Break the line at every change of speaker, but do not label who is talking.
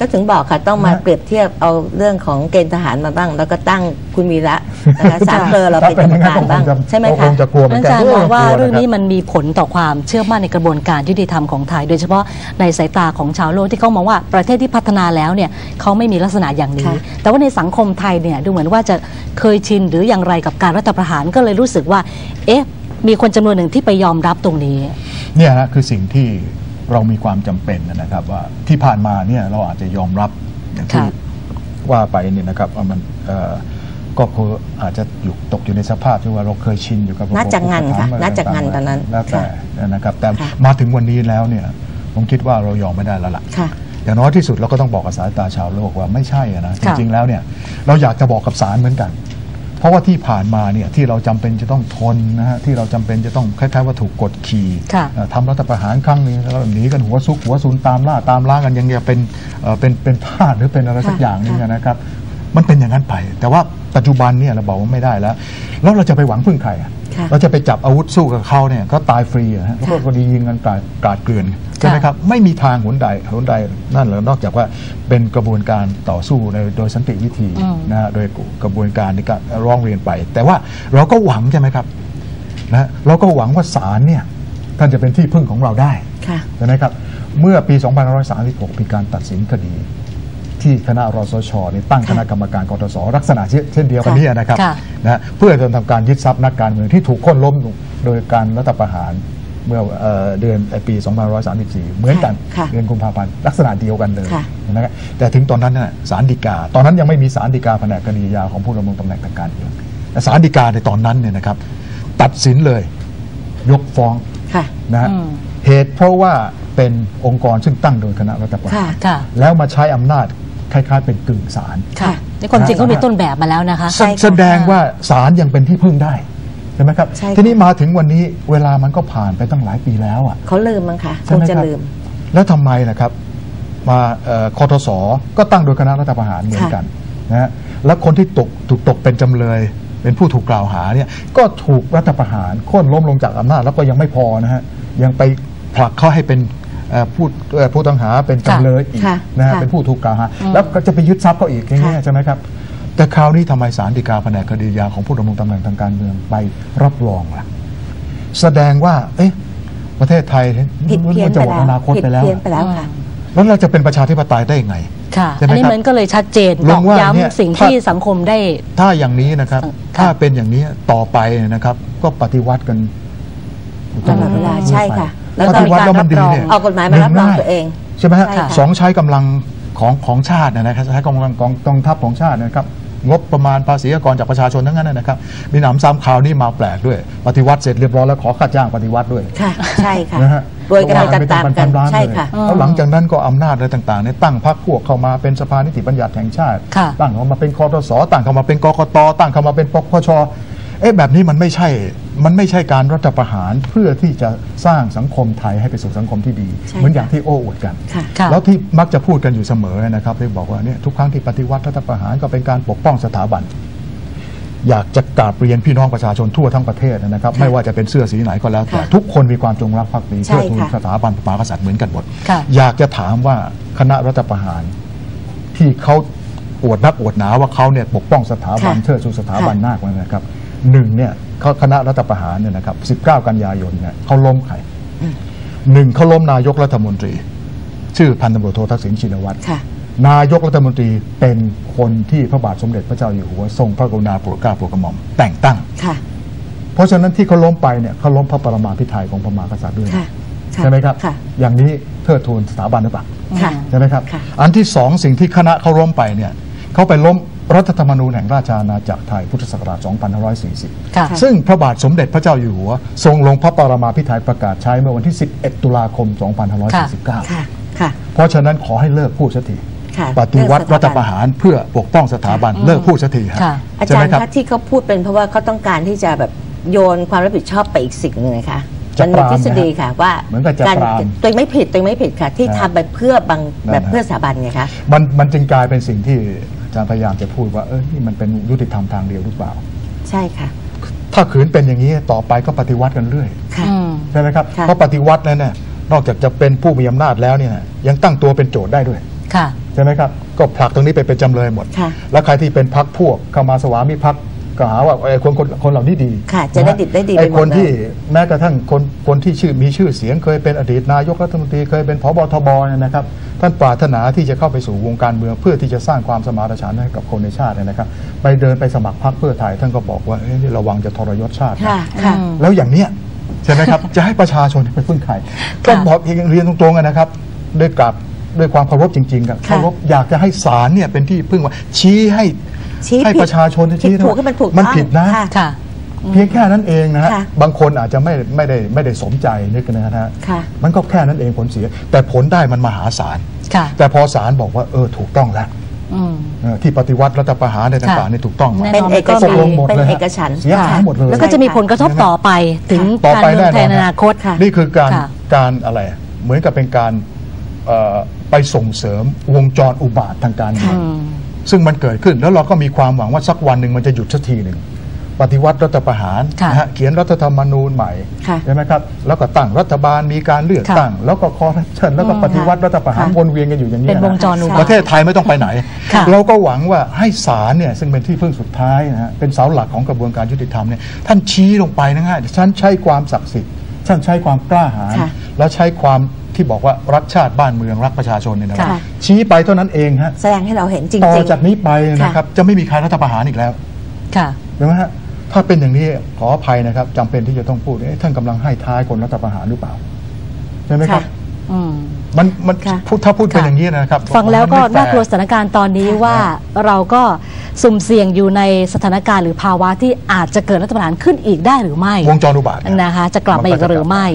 ก็ถึงบอกค่ะต้องมา
นะ
เปรียบเทียบเอาเรื่องของเกณฑ์ทหารมาบ้าง แล้วก็ตั้งคุณวีระนะคะสามเกลอเราเป็นกรรมการบ้างใช่ไหม
ค
คะ
งจะกลัวเหมือน
อา
กัน
จารย์มองว่า
กลั
เรื่องนี้ะ
คบ
มันมีผลต่อความเชื่อมั่นในกระบวนการยุติธรรมของไทย โดยเฉพาะในสายตาของชาวโลกที่เขามองว่าประเทศที่พัฒนาแล้วเนี่ยเขาไม่มีลักษณะอย่างนี้
ค่ะ
แต่ว่าในสังคมไทยเนี่ยดูเหมือนว่าจะเคยชินหรืออย่างไรกับการรัฐประหารก็เลยรู้สึกว่า เอ๊ะมีคนจำนวนหนึ่งที่ไปยอมรับตรงนี้
เนี่ยฮะคือสิ่งที่ เรามีความจำเป็นนะครับว่าที่ผ่านมาเนี่ยเราอาจจะยอมรับอย่างที่
ค่ะ
ว่าไปเนี่ยนะครับว่ามันเอ่อก็คืออาจจะอยู่ตกอยู่ในสภาพที่ว่าเราเคยชินอยู่กับระบบ
น่าจะงันค่ะ
อุปถัมภ์
น่าจะงัน
ต่งๆ
ตอนนั้น
แล้วแต่นะครับ แต่
ค่ะ
มาถึงวันนี้แล้วเนี่ยผมคิดว่าเรายอมไม่ได้แล้วล่ะ
ค่ะ
อย่างน้อยที่สุดเราก็ต้องบอกกับสายตาชาวโลกว่าไม่ใช่อะนะจ
ค่ะ
ริงๆแล้วเนี่ยเราอยากจะบอกกับศาลเหมือนกันเพ ราะว่าที่ผ่านมาเนี่ยที่เราจำเป็นจะต้องทนนะฮะที่เราจำเป็นจะต้องคล้ายๆว่าถูกกดขี่
ค่ะ
เอ่อทำรัฐประหารครั้งหนึงแล้วหนีกันหัวซุกหัวซุนตามล่าตามล้างกันยังจะเป็นเอ่อเป็นเป็นทาสหรือเป็นอะไรสัก
ค่ะ
อย่างหนึง
ค่ะ
นะครับ มันเป็นอย่างนั้นไป แต่ว่าปัจจุบันเนี่ยเราบอกว่าไม่ได้แล้ว แล้วเราจะไปหวังพึ่งใครอะ
ค่ะ
เราจะไปจับอาวุธสู้กับเขาเนี่ยก็ตายฟรีอะฮะแล้วก็
ค่ะ
คดียิงกันกราดกราดเกลื่อนใช่ไหมครับไม่มีทางหนใดหนใดนั่นเหรอนอกจากว่าเป็นกระบวนการต่อสู้ในโดยสันติวิธี
อืม
นะฮะโดยกระบวนการในการร้องเรียนไป แต่ว่าเราก็หวังใช่ไหมครับนะฮะเราก็หวังว่าศาลเนี่ยท่านจะเป็นที่พึ่งของเราได้
ค่ะ
ใช่ไหมครับเมื่อปี 2536มีการตัดสินคดี ที่คณะรสชเนี่ยตั้งคณะกรรมการกตสลักษณะเช่นเช่นเดียวกัน
ค่ะ
เนี้นะครับ
ค่ะ
นะฮะเพื่อจะทำการยึดทรัพย์นักการเมืองที่ถูกโค้นล้มโดยการรัฐประหารเมื่อเอ่อเดือนปี 2534 เหมือนกัน
ค่ะ
เดือนกุมภาพันธ์ลักษณะเดียวกันเลย
ค่ะ
นะครับแต่ถึงตอนนั้นน่ะศาลฎีกา ตอนนั้นยังไม่มีศาลฎีกาแผนกคดียาของผู้ดำรงตำแหน่งทางการเมืองแต่ศาลฎีกาในตอนนั้นเนี่ยนะครับ ตัดสินเลยยกฟ้อง
ค่ะ
นะฮะ
อืม
เหตุเพราะว่าเป็นองค์กรซึ่งตั้งโดยคณะรัฐประหาร
ค่ะ
ค่ะ
แล้วมาใช้อำนาจ คล้ายๆ เป็นกึ่งศาล
ค่ะนี่ความจริงเขามีต้นแบบมาแล้วนะคะ
ใช่ค่ะ
แสดงว่าศาลยังเป็นที่พึ่งได้ใช่ไหมครับ
ใช่ค่ะ
ทีนี้มาถึงวันนี้เวลามันก็ผ่านไปตั้งหลายปีแล้วอะ
เขาลืมมั้งคะค
ใช่
ง
ไหม
จะ
ครับ
ลืม
แล้วทำไมนะครับ มาเอ่อคอทศก็ตั้งโดยคณะรัฐประหารเหมือนกันนะฮะแล้วคนที่ตกถูกตกเป็นจำเลยเป็นผู้ถูกกล่าวหาเนี่ยก็ถูกรัฐประหารโค่นล้มลงจากอำนาจแล้วก็ยังไม่พอนะฮะยังไปผลักเขาให้เป็นเอ่อ ผู้เอ่อผู้ต้องหาเป็นจำเลยอีก
ค่ะ
นะฮะ
ค่ะ
เป็นผู้ถูกกล่าวหา
อืม
แล้วก็จะไปยึดทรัพย์เขาอีกอย่างเงี้ย
ค่ะ
ใช่ไหมครับ แต่คราวนี้ทำไมศาลฎีกาแผนกคดียาของผู้ดำรงตำแหน่งทางการเมืองไปรับรองล่ะ แสดงว่า เอ๊ะประเทศไทย
ผิดเพี้ยน
มันจะ
ไป
หมด
แล้ว
อนาคต
ผิด
ไปแล้ว
เพี้ยนไปแล้วค่ะ
แล้วเราจะเป็นประชาธิปไตยได้ยังไง
ค่ะ
ใช่ไหม
อันนี้
ครับ
มันก็เลยชัดเจน
ล
ตองก
ว่าเนี่ย
ย้ำสิ่ง
ถ้า
ที่สังคมได้
ถ้าอย่างนี้นะครับ
ค่ะ
ถ้าเป็นอย่างนี้ต่อไปนะครับ ก็ปฏิวัติกัน
ตลอดเวลาใช่ค่ะ แล้
แล้วว
ก็
ปฏิวัติแล้วมันดีเนี่ย
เอากฎหมายมารับรอง
หนึ่
ตัวเอง
ใช่ไหมฮะ
ใช่ค่ะ
สองใช้กำลังของของชาตินะครับใช้กำลังของกองทัพของชาตินะครับงบประมาณภาษีอากรจากประชาชนทั้งนั้นนะครับ มีหนำซ้ำข่าวนี้มาแปลกด้วย ปฏิวัติเสร็จเรียบร้อยแล้วขอค่าจ้างปฏิวัติด้วย
ค่ะ ใช่ค่ะ
นะฮะ
โดยกำลังจะตามกัน
ล้าน
ใช่
เลย
ค่ะ
แล้วหลังจากนั้นก็อำนาจอะไรต่างๆเนี่ยตั้งพรรคพวกเข้ามาเป็นสภานิติบัญญัติแห่งชาติ
ค่ะ
ตั้งเข้ามาเป็นคอทศตั้งเข้ามาเป็นกกตตั้งเข้ามาเป็นปปชเอ๊ะแบบนี้มันไม่ใช่ มันไม่ใช่การรัฐประหารเพื่อที่จะสร้างสังคมไทยให้ไปสู่สังคมที่ดี
ใช่
เหมือนอย่างที่โอ้อวดกัน
ค่ะ
ค่ะ
แล้วที่มักจะพูดกันอยู่เสมอนะครับที่บอกว่าเนี่ยทุกครั้งที่ปฏิวัติรัฐประหารก็เป็นการปกป้องสถาบัน อยากจะกราบเรียนพี่น้องประชาชนทั่วทั้งประเทศนะครับ
ค่ะ
ไม่ว่าจะเป็นเสื้อสีไหนก็แล้วแต่
ค่ะ
ทุกคนมีความจงรักภักดี
ใช่
เพื่อทูล
ค่ะ
สถาบันพระมหากษัตริย์เหมือนกันหมด
ค่ะ
อยากจะถามว่าคณะรัฐประหารที่เขาอวดนักอวดหนาว่าเขาเนี่ยปกป้องสถาบัน
ค่ะ
เชิดชูสถาบัน
ค่ะ
มากเลยนะครับ หนึ่งเนี่ยเขาคณะรัฐประหารเนี่ยนะครับ19 กันยายนเนี่ยเขาล้มใครหนึ่งเขาล้มนายกรัฐมนตรี ชื่อพันตำรวจโททักษิณชินวัตร
ค่ะ
นายกรัฐมนตรีเป็นคนที่พระบาทสมเด็จพระเจ้าอยู่หัวทรงพระกรุณาโปรดเกล้าโปรดกระหม่อมแต่งตั้ง
ค่ะ
เพราะฉะนั้นที่เขาล้มไปเนี่ยเขาล้มพระปรมาภิไธยของพระมหากษัตริย์ด้วย
ค่ะ
ใช่ไหมครับ
ค่ะ
อย่างนี้เทิดทูนสถาบันหรือเปล่า
ค่ะ
ใช่ไหมครับ
ค่ะ
อันที่สองสิ่งที่คณะเขาล้มไปเนี่ยเขาไปล้ม รัฐธรรมนูญแห่งราชอาณาจักรไทยพุทธศักราช 2540
ค่ะ
ซึ่งพระบาทสมเด็จพระเจ้าอยู่หัว ทรงลงพระปรมาภิไธยประกาศใช้เมื่อวันที่ 11 ตุลาคม 2549
ค่ะค่ะ
เพราะฉะนั้นขอให้เลิกพูดสักที
ค่ะ
ปฏิวัติ
เรื่องสถาบัน
รัฐประหารเพื่อปกป้องสถาบันเลิกพูดสักทีฮะ
ค่ะ
อา
ใช่
จา
ไห
ร
ม
ย์
ครับ
คะที่เขาพูดเป็นเพราะว่าเขาต้องการที่จะแบบโยนความรับผิดชอบไปอีกสิ่งหนึ่งนะคะ
จะ
มันมี
ปราม
ทฤษฎีค่ะว่า
เหมือนกับจะ
การ
ปราม
ตัวเองไม่ผิดตัวเองไม่ผิดค่ะ ที่
นะ
ทำไปเพื่อบาง
นั่น
แบบ
นะ
เพื่อสถาบันไงคะ
มันมันจึงกลายเป็นสิ่งที่อาจารย์พยายามจะพูดว่าเออนี่มันเป็นยุติธรรมทางเดียวหรือเปล่า
ใช่ค่ะ
ถ้าขืนเป็นอย่างนี้ต่อไปก็ปฏิวัติกันเรื่อย
ค่ะ
อืม
ใช่ไหมครับ
ค่ะ
เพราะปฏิวัตินั้นเนี่ยนอกจากจะเป็นผู้มีอำนาจแล้วเนี่ยยังตั้งตัวเป็นโจทย์ได้ด้วย
ค่ะ
ใช่ไหมครับ ก็ผลักตรงนี้ไปเป็นจำเลยหมด
ค่ะ
แล้วใครที่เป็นพักพวกเข้ามาสวามิภักดิ์ ก็หาว่าไอ้คนคนคนเหล่านี้ดี
ค่ะจะได้
นฮ
ดิบได้ดี
ไอ้
ไปหมด
คน
เลย
ที่แม้กระทั่งคนคนที่ชื่อมีชื่อเสียงเคยเป็นอดีตนายกรัฐมนตรีเคยเป็นพบทบเนี่ยนะครับ ท่านปรารถนาที่จะเข้าไปสู่วงการเมืองเพื่อที่จะสร้างความสมานฉันท์ให้กับคนในชาติเนี่ยนะครับ ไปเดินไปสมัครพรรคเพื่อไทยท่านก็บอกว่าเอ้ยนี่ระวังจะทรยศชาตินะ
ค่ะค่ะ
อืม
แล้วอย่างเนี้ยใช่ไหมครับ จะให้ประชาชนไปพึ่งใครก็บอกเองเรียนตรงๆกันนะครับด้วยกับด้วยความเคารพจริงๆครับ
ค่ะ
เคารพอยากจะให้ศาลเนี่ยเป็นที่พึ่งว่าชี้ให้
ชี้
ให้
ผิด
ประชาชน
ผิด
ชี้
ถูกให้มันถูก
มัน
ต้อง
ผิดนะ
ค่ะ
ค่ะ
เพียงแค่นั้นเองนะฮะ
ค่ะ
บางคนอาจจะไม่ไม่ได้ไม่ได้สมใจนึกนะฮะ
ค่ะ
มันก็แค่นั้นเองผลเสีย แต่ผลได้มันมหาศาล
ค่ะ
แต่พอศาลบอกว่าเออถูกต้องแล้ว
อืม
เออที่ปฏิวัติรัฐประหารในต่างๆ
ค่ะ
นี่ถูกต้อง
แน่
เป็น
นอน
เอก
ก็
ฉัน
ตกลง
ท์
หมด
เป็น
เลยฮะ
เอกฉันท์
เสียหายหมดเลย
แล้วก็จะมีผลกระทบต่อไปถึง
ต่อ
การ
ไป
เมือง
แน่
ไท
นอยน
ในอนาคต
ค่ะ
นี่คือการ
ค่ะ
การอะไร เหมือนกับเป็นการเอ่อไปส่งเสริมวงจรอุบาททางการเมือง
อืม
ซึ่งมันเกิดขึ้นแล้วเราก็มีความหวังว่าสักวันหนึ่งมันจะหยุดสักทีหนึ่งปฏิวัติรัฐประหาร
ค่ะ
นะฮะเขียนรัฐธรรมนูญใหม่
ค่ะ
ใช่ไหมครับแล้วก็ตั้งรัฐบาลมีการเลือก
ค่ะ
ตั้ง แล้วก็คอร์รัปชันแล้วก็
อืม
ปฏิวัติรัฐประหาร
ค่ะ
วนเวียนกันอยู่อย่างนี้
เป็นวงจร
นะ
อุบาท
ประเทศไทยไม่ต้องไปไหน
ค่ะ
เราก็หวังว่าให้ศาลเนี่ยซึ่งเป็นที่พึ่งสุดท้ายนะฮะเป็นเสาหลักของกระบวนการยุติธรรมเนี่ยท่านชี้ลงไปนะฮะท่านใช้ความศักดิ์สิทธิ์ท่านใช้ความกล้าหาญ
ค่ะ
แล้วใช้ความ ที่บอกว่ารักชาติบ้านเมืองรักประชาชนเนี่ยนะ
ค่ะ
ชี้ไปเท่านั้นเองฮะ
แสดงให้เราเห็นจริง
ต่อ
ๆ
จากนี้ไปนะครับจะไม่มีใครรัฐประหารอีกแล้ว
ค่ะ
ใช่ไหมฮะถ้าเป็นอย่างนี้ขออภัยนะครับจำเป็นที่จะต้องพูดเอ๊ะท่านกำลังให้ท้ายคนรัฐประหารหรือเปล่าใช่ไหมครับ
ค่ะ
อืม
มันมัน
ค่ะ
พูดถ้าพูดเป็น
ค่ะ
อย่างนี้นะครับ
ฟังแล้วก็
มันไม่
น่ากลัว
ฟ
สถานการณ์ตอนนี้
ค่ะ
ว่าเราก็สุ่มเสี่ยงอยู่ในสถานการณ์หรือภาวะที่อาจจะเกิดรัฐประหารขึ้นอีกได้หรือไม่
วงจรอุบาทเนี่ย
นะคะ จะกลับมาอีกหรือไม่